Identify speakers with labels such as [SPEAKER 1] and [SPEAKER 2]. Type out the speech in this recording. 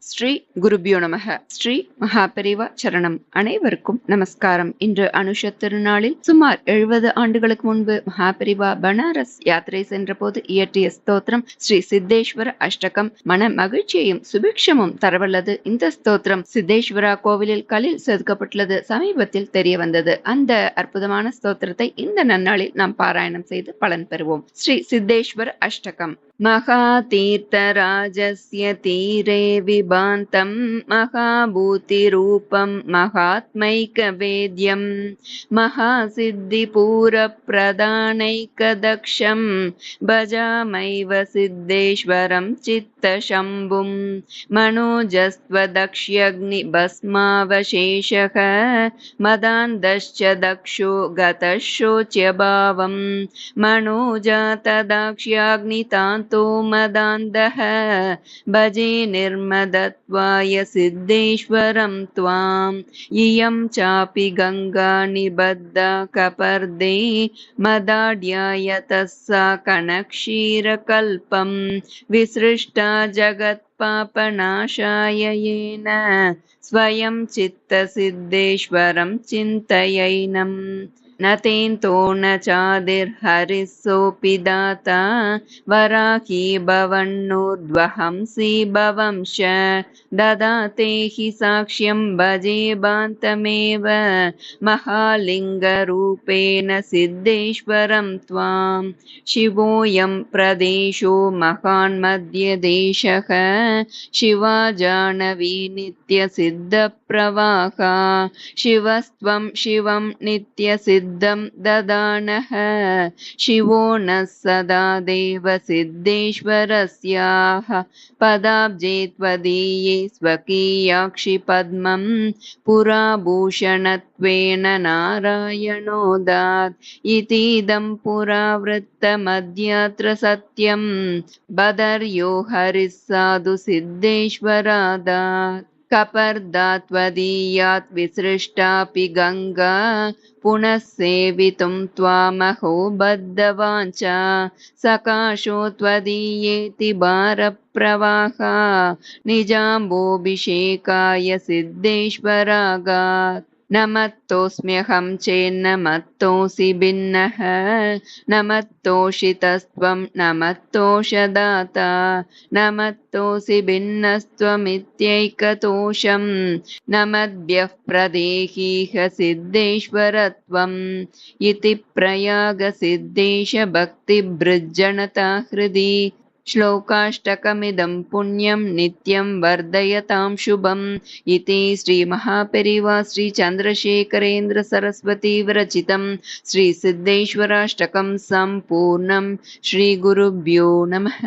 [SPEAKER 1] ஸ்ரீ குருபியோ நமக. ஸ்ரீ மகாபெரிவா சரணம். அனைவருக்கும் நமஸ்காரம். இன்று அனுஷ திருநாளில் சுமார் எழுபது ஆண்டுகளுக்கு முன்பு மகாபெரிவா பனாரஸ் யாத்திரை சென்ற போது இயற்றிய ஸ்தோத்திரம் ஸ்ரீ சித்தேஸ்வர அஷ்டகம். மன மகிழ்ச்சியையும் சுபிக்ஷமும் தரவல்லது. இந்த ஸ்தோத்திரம் சித்தேஸ்வரா கோவிலில் கலில் செதுக்கப்பட்டுள்ளது. சமீபத்தில் தெரிய வந்தது. அந்த அற்புதமான ஸ்தோத்திரத்தை இந்த நன்னாளில் நாம் பாராயணம் செய்து பலன் பெறுவோம். ஸ்ரீ சித்தேஸ்வர அஷ்டகம். महातीर्थराजस्य तीरे विभान्तं महाभूतिरूपं महात्मैकवेद्यं महासिद्धिपूरप्रदानैकदक्षं भजामैव सिद्धेश्वरं चित्तशम्भुं मनोजस्त्वदक्ष्यग्निभस्मावशेषः मदान्दश्च दक्षो गतशोच्यभावं मनोजातदाक्ष्याग्नितान् मदान्धः भजे निर्मदत्वाय सिद्धेश्वरं त्वाम्। इयं चापि गङ्गा निबद्धा कपर्दे। मदाड्याय तस्सा कणक्षीरकल्पं विसृष्टा जगत्पापनाशाय येन स्वयं चित्तसिद्धेश्वरं चिन्तयैनम् न तेन्तो न चादिर्हरिः सोऽपि दाता वराही भवन्नूर्ध्वहंसि भवंश। ददाते हि साक्ष्यं भजे बान्तमेव महालिङ्गरूपेण सिद्धेश्वरं त्वां शिवोऽयं प्रदेशो महान्मध्यदेशः शिवा जानवी नित्यसिद्धप्रवाहा। शिवस्त्वं शिवं नित्यसिद्ध सिद्धं ददानः। शिवो नः सदा देवसिद्धेश्वरस्याः। पदाब्जे त्वदीये स्वकीयाक्षि पद्मं पुराभूषणत्वेन नारायणोदात्। इतीदं पुरावृत्तमद्यत्र सत्यं। बदर्यो हरिः साधु सिद्धेश्वरादात् कपर्दात्वदीयात् विसृष्टापि गङ्गा पुनः सेवितुं त्वामहो बद्धवाञ्चा सकाशो त्वदीयेति भारप्रवाहा। निजाम्बोऽभिषेकाय सिद्धेश्वरागात् न मत्तोऽस्म्यहं चेन्न मत्तोऽसि भिन्नः न मत्तोषितस्त्वं न मत्तोषदाता न मत्तोऽसि भिन्नस्त्वमित्यैकतोषं न मद्भ्यः प्रदेहीह सिद्धेश्वरत्वम् इति प्रयागसिद्धेशभक्तिभृज्जनता हृदि श्लोकाष्टकमिदं पुण्यं नित्यं वर्धयतां शुभम् इति श्रीमहापेरिवा श्रीचन्द्रशेखरेन्द्रसरस्वती विरचितं श्रीसिद्धेश्वराष्टकं सम्पूर्णं श्रीगुरुभ्यो नमः